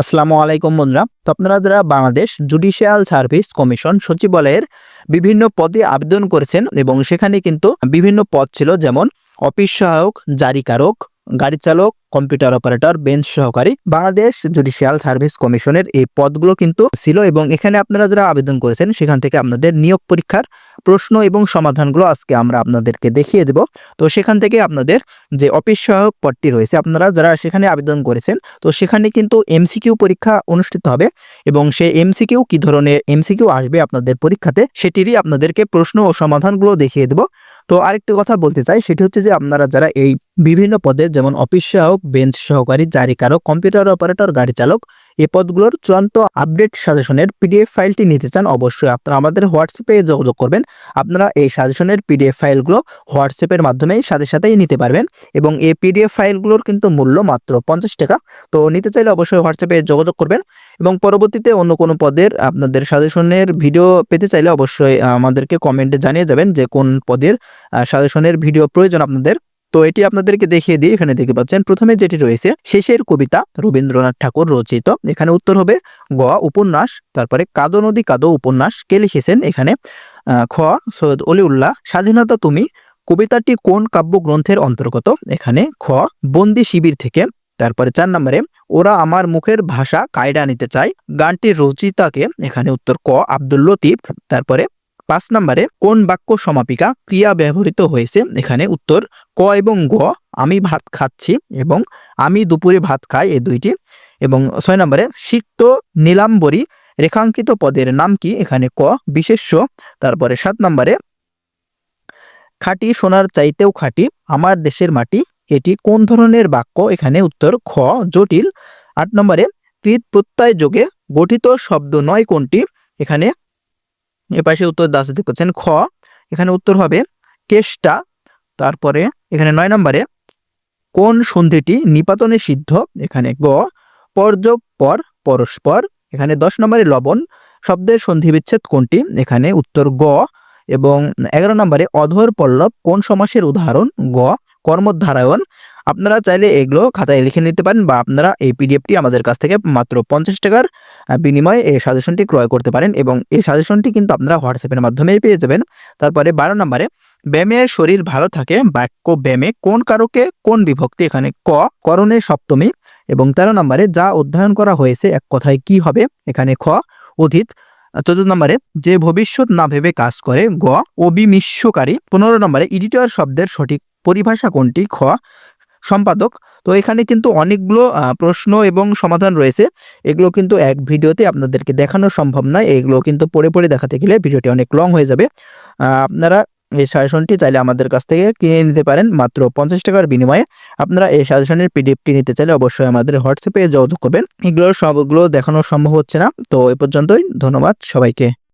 আসসালামু আলাইকুম বন্ধুরা। তো আপনারা যারা বাংলাদেশ জুডিশিয়াল সার্ভিস কমিশন সচিবালয়ের বিভিন্ন পদে আবেদন করেছেন এবং সেখানে কিন্তু বিভিন্ন পদ ছিল, যেমন অফিস সহায়ক, জারিকারক গাড়ি চালক কম্পিউটার অপারেটর বেঞ্চ সহকারী। বাংলাদেশ জুডিশিয়াল সার্ভিস কমিশনের এই পদগুলো কিন্তু ছিল এবং এখানে আপনারা যারা আবেদন করেছেন, সেখান থেকে আপনাদের নিয়োগ পরীক্ষার প্রশ্ন এবং সমাধানগুলো আজকে আমরা আপনাদেরকে দেখিয়ে দেব। তো সেখান থেকে আপনাদের যে অফিস সহায়ক পদটি রয়েছে, আপনারা যারা সেখানে আবেদন করেছেন, তো সেখানে কিন্তু এমসিকিউ পরীক্ষা অনুষ্ঠিত হবে এবং সেই এমসিকিউ কি ধরনের এমসিকিউ আসবে আপনাদের পরীক্ষাতে, সেটিরই আপনাদেরকে প্রশ্ন ও সমাধানগুলো দেখিয়ে দেব। তো আরেকটি কথা বলতে চাই, সেটি হচ্ছে যে আপনারা যারা এই বিভিন্ন পদে, যেমন অফিস সহায়ক বেঞ্চ সহকারী, জারিকারক কম্পিউটার অপারেটর গাড়ি চালক এই পদগুলোর চূড়ান্ত আপডেট সাজেশনের পিডিএফ ফাইলটি নিতে চান, অবশ্যই আপনারা আমাদের হোয়াটসঅ্যাপে যোগাযোগ করবেন। আপনারা এই সাজেশনের পিডিএফ ফাইলগুলো হোয়াটসঅ্যাপের মাধ্যমেই সাথে সাথেই নিতে পারবেন এবং এই পিডিএফ ফাইলগুলোর কিন্তু মূল্য মাত্র পঞ্চাশ টাকা। তো নিতে চাইলে অবশ্যই হোয়াটসঅ্যাপে যোগাযোগ করবেন এবং পরবর্তীতে অন্য কোনো পদের আপনাদের সাজেশনের ভিডিও পেতে চাইলে অবশ্যই আমাদেরকে কমেন্টে জানিয়ে যাবেন যে কোন পদের সাজেশনের ভিডিও প্রয়োজন আপনাদের। তো এটি আপনাদেরকে দেখিয়ে দিই, এখানে দেখতে পাচ্ছেন, প্রথমে যেটি রয়েছে, শেষের কবিতা রবীন্দ্রনাথ ঠাকুর রচিত। এখানে উত্তর হবে, গ, উপন্যাস, তারপরে কাদো নদী কাদো উপন্যাস, কে লিখেছেন এখানে? খ, সৈয়দ অলিউল্লাহ, স্বাধীনতা তুমি, কবিতাটি কোন কাব্যগ্রন্থের অন্তর্গত? এখানে খ, বন্দি শিবির থেকে, তারপরে চার নম্বরে, ওরা আমার মুখের ভাষা কায়দা নিতে চায় গানটির রচিতাকে, এখানে উত্তর ক, আব্দুল লতিফ, তারপরে পাঁচ নম্বরে কোন বাক্য সমাপিকা ক্রিয়া ব্যবহৃত হয়েছে? এখানে উত্তর ক এবং গ, আমি ভাত খাচ্ছি এবং আমি দুপুরে ভাত খাই এই দুইটি। এবং ছয় নম্বরে সিক্ত নীলাম্বরী রেখাঙ্কিত পদের নাম কি? এখানে ক, বিশেষ্য। তারপরে সাত নম্বরে খাঁটি সোনার চাইতেও খাঁটি, আমার দেশের মাটি। এটি কোন ধরনের বাক্য? এখানে উত্তর খ, জটিল। আট নম্বরে কৃত প্রত্যয় যোগে গঠিত শব্দ নয় কোনটি? এখানে এ পাশে উত্তর দাস দেখতে পাচ্ছেন খ। এখানে উত্তর হবে কেষ্টা। তারপরে এখানে নয় নম্বরে, কোন সন্ধিটি নিপাতনে সিদ্ধ? এখানে গ পরযোগ পর, পরস্পর। এখানে দশ নম্বরে লবণ, শব্দের সন্ধি বিচ্ছেদ কোনটি? এখানে উত্তর গ। এবং এগারো নম্বরে অধর পল্লব, কোন সমাসের উদাহরণ? গ কর্মধারায়ণ আপনারা চাইলে এগুলো খাতায় লিখে নিতে পারেন বা আপনারা এই পিডিএফটি আমাদের কাছ থেকে মাত্র পঞ্চাশ টাকার বিনিময়ে এই সাজেশনটি ক্রয় করতে পারেন এবং এই সাজেশনটি কিন্তু আপনারা হোয়াটসঅ্যাপের মাধ্যমেই পেয়ে যাবেন। তারপরে বারো নম্বরে, ব্যায়ামে শরীর ভালো থাকে বাক্য ব্যায়ামে কোন কারকে কোন বিভক্তি? এখানে ক, করণে সপ্তমী এবং তেরো নম্বরে, যা অধ্যয়ন করা হয়েছে এক কথায় কি হবে? এখানে খ অধীত চতুর্থ নম্বরে, যে ভবিষ্যৎ না ভেবে কাজ করে, গ অবিমিশ্বকারী পনেরো নম্বরে, এডিটর শব্দের সঠিক পরিভাষা কোনটি? খ সম্পাদক। তো এখানে কিন্তু অনেকগুলো প্রশ্ন এবং সমাধান রয়েছে। এগুলো কিন্তু এক ভিডিওতে আপনাদেরকে দেখানো সম্ভব নয়। এগুলো কিন্তু পড়ে পড়ে দেখাতে গেলে ভিডিওটি অনেক লং হয়ে যাবে। আপনারা এই সাজেশনটি চাইলে আমাদের কাছ থেকে কিনে নিতে পারেন। মাত্র পঞ্চাশ টাকার বিনিময়ে আপনারা এই সাজেশনের পিডিএফটি নিতে চাইলে অবশ্যই আমাদের হোয়াটসঅ্যাপে যোগাযোগ করবেন। এগুলোর সবগুলো দেখানো সম্ভব হচ্ছে না। তো এ পর্যন্তই। ধন্যবাদ সবাইকে।